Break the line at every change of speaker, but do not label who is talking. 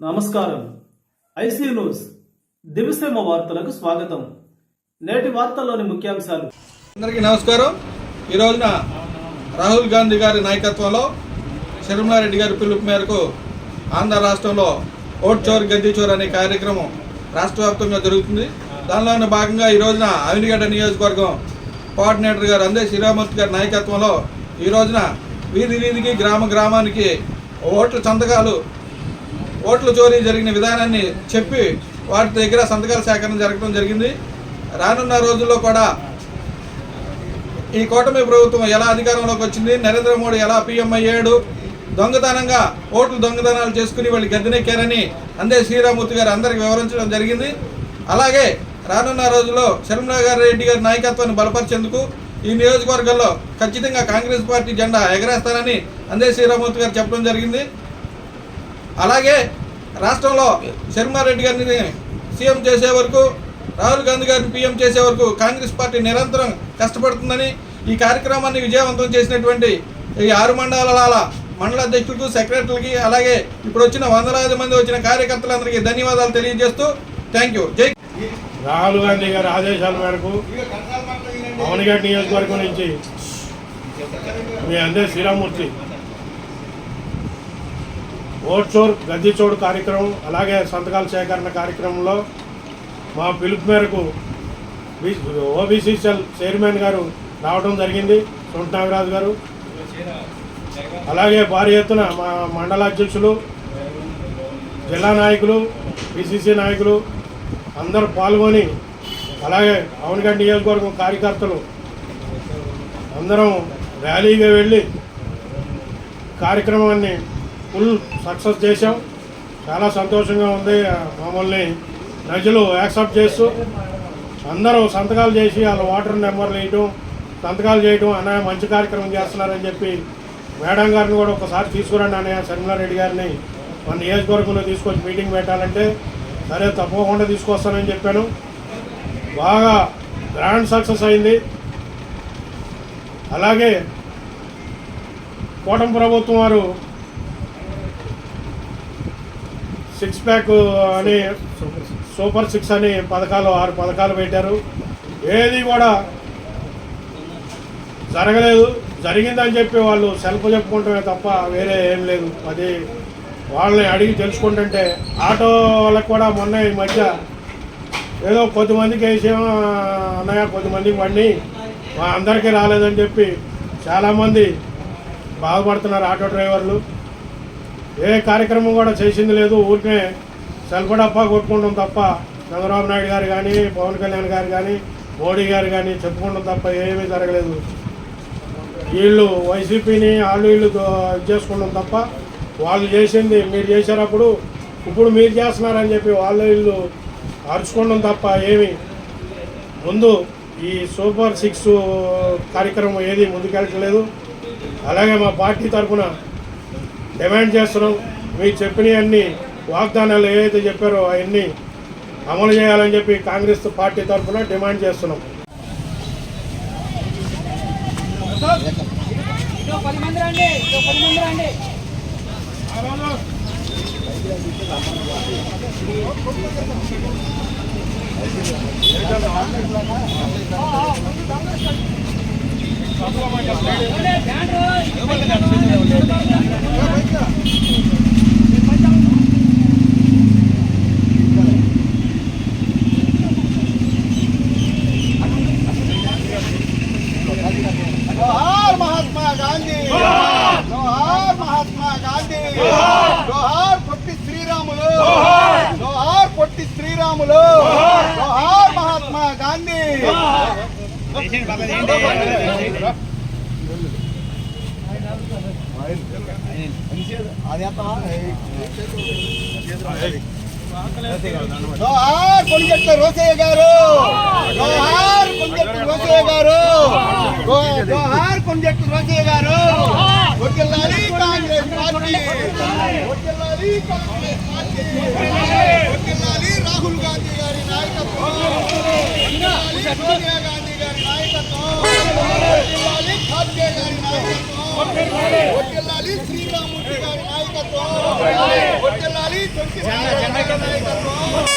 నమస్కారం. IC news దివిసేమ వార్తలకు స్వాగతం. నేటి వార్తల్లోని ముఖ్యాంశాలు.
అందరికీ నమస్కారం. ఈ రోజున రాహుల్ గాంధీ గారి నాయకత్వంలో శర్మలారెడ్డి గారి పిలుపు మేరకు ఆంధ్ర రాష్ట్రంలో ఓట్ చోర్ గద్దీ చోర్ అనే కార్యక్రమం రాష్ట్ర వ్యాప్తంగా జరుగుతుంది. దానిలో భాగంగా ఈ రోజున అవినిగడ్డ నియోజకవర్గం కోఆర్డినేటర్ గారు అందే శ్రీరామూర్తి గారి నాయకత్వంలో ఈ రోజున వీధి వీధికి గ్రామ గ్రామానికి ఓట్ల సంతకాలు ఓట్ల చోరీ జరిగిన విధానాన్ని చెప్పి వాటి దగ్గర సంతకాల సేకరణ జరగడం జరిగింది. రానున్న రోజుల్లో కూడా ఈ కూటమి ప్రభుత్వం ఎలా అధికారంలోకి వచ్చింది? నరేంద్ర మోడీ ఎలా పీఎం అయ్యాడు? దొంగతనంగా ఓట్లు దొంగతనాలు చేసుకుని వాళ్ళు గద్దెనెక్కారని అందే శ్రీరామూర్తి గారు అందరికి వివరించడం జరిగింది. అలాగే రానున్న రోజుల్లో శర్మలా రెడ్డి గారి నాయకత్వాన్ని బలపరిచేందుకు ఈ నియోజకవర్గంలో ఖచ్చితంగా కాంగ్రెస్ పార్టీ జెండా ఎగరేస్తానని అందే శ్రీరామూర్తి గారు చెప్పడం జరిగింది. అలాగే రాష్ట్రంలో శర్మారెడ్డి గారిని సీఎం చేసే వరకు రాహుల్ గాంధీ గారిని పీఎం చేసే వరకు కాంగ్రెస్ పార్టీ నిరంతరం కష్టపడుతుందని ఈ కార్యక్రమాన్ని విజయవంతం చేసినటువంటి ఈ ఆరు మండలాల మండల అధ్యక్షులకు సెక్రటరీలకి అలాగే ఇప్పుడు వచ్చిన వందలాది మంది వచ్చిన కార్యకర్తలందరికీ ధన్యవాదాలు తెలియజేస్తూ థ్యాంక్ యూ. జై
రాహుల్ గాంధీ గారి ఆదేశాల మేరకు అవనిగడ్ నియోజకవర్గం నుంచి మీ అందే శ్రీరామూర్తి ఓడ్చోర్ చోర్ కార్యక్రమం అలాగే సంతకాల సేకరణ కార్యక్రమంలో మా పిలుపు మేరకు ఓబీసీ సెల్ చైర్మన్ గారు రావడం జరిగింది సొంట గారు. అలాగే భారీ ఎత్తున మా మండల అధ్యక్షులు జిల్లా నాయకులు పిసిసి నాయకులు అందరూ పాల్గొని అలాగే అవనగడ్డ నియోజకవర్గం కార్యకర్తలు అందరం ర్యాలీగా వెళ్ళి కార్యక్రమాన్ని ఫుల్ సక్సెస్ చేశాం. చాలా సంతోషంగా ఉంది మమ్మల్ని ప్రజలు యాక్సెప్ట్ చేస్తూ అందరూ సంతకాలు చేసి వాళ్ళ వాటర్ నెంబర్లు వేయటం సంతకాలు చేయటం అనే మంచి కార్యక్రమం చేస్తున్నారని చెప్పి మేడం గారిని కూడా ఒకసారి తీసుకురండి అన్నయ్య శర్మిలారెడ్డి గారిని. మన నియోజకవర్గంలో తీసుకొచ్చి మీటింగ్ పెట్టాలంటే సరే తప్పకుండా తీసుకొస్తానని చెప్పాను. బాగా గ్రాండ్ సక్సెస్ అయింది. అలాగే కూటమి ప్రభుత్వం వారు సిక్స్ ప్యాక్ అని సూపర్ సిక్స్ అని పథకాలు ఆరు పథకాలు పెట్టారు. ఏది కూడా జరగలేదు. జరిగిందని చెప్పి వాళ్ళు సెల్ఫ్ చెప్పుకుంటమే తప్ప వేరే ఏం లేదు. అది వాళ్ళని అడిగి తెలుసుకుంటుంటే ఆటో వాళ్ళకి కూడా మొన్న ఈ మధ్య ఏదో కొద్దిమందికి వేసాం అన్నయ్య కొద్దిమందికి పండి మా అందరికీ రాలేదని చెప్పి చాలామంది బాగుపడుతున్నారు ఆటో డ్రైవర్లు. ఏ కార్యక్రమం కూడా చేసింది లేదు. ఊరికే సెల్ఫ్ కొట్టుకోవడం కొట్టుకుంటాం తప్ప చంద్రబాబు నాయుడు గారు కానీ పవన్ కళ్యాణ్ గారు కానీ మోడీ గారు కానీ చెప్పుకుంటాం తప్ప ఏమీ జరగలేదు. వీళ్ళు వైసీపీని వాళ్ళు వీళ్ళు దో- ఇది తప్ప వాళ్ళు చేసింది మీరు చేసేటప్పుడు ఇప్పుడు మీరు చేస్తున్నారని చెప్పి వాళ్ళు వీళ్ళు అరుచుకోవడం తప్ప ఏమి. ముందు ఈ సూపర్ సిక్స్ కార్యక్రమం ఏది ముందుకెళ్ళట్లేదు. అలాగే మా పార్టీ తరఫున డిమాండ్ చేస్తున్నాం. మీరు చెప్పినవన్నీ వాగ్దానాలు ఏవైతే చెప్పారో అవన్నీ అమలు చేయాలని చెప్పి కాంగ్రెస్ పార్టీ తరఫున డిమాండ్ చేస్తున్నాం.
పొట్టి శ్రీరాములు జోహార్ పొట్టి శ్రీరాములు జోహార్ మహాత్మా గాంధీ జోహార్ కొనిజట్ల రోసయ్య గారు జోహార్ కొనిజట్ల రోసయ్య గారు జో- జోహార్ కొనిజట్ల రోసయ్య గారు వర్ధిల్లాలి కాంగ్రెస్ పార్టీ వర్ధిల్లాలి కాంగ్రెస్ పార్టీ వర్ధిల్లాలి రాహుల్ గాంధీ గారి నాయకత్వం వర్ధిల్లాలి సోనియా గాంధీ గారి నాయకత్వం వర్ధిల్లాలి ఖార్గే గారి నాయకత్వం వర్ధిల్లాలి శ్రీరామూర్తి గారి నాయకత్వం వర్ధిల్లాలి చొక్కి నాయకత్వం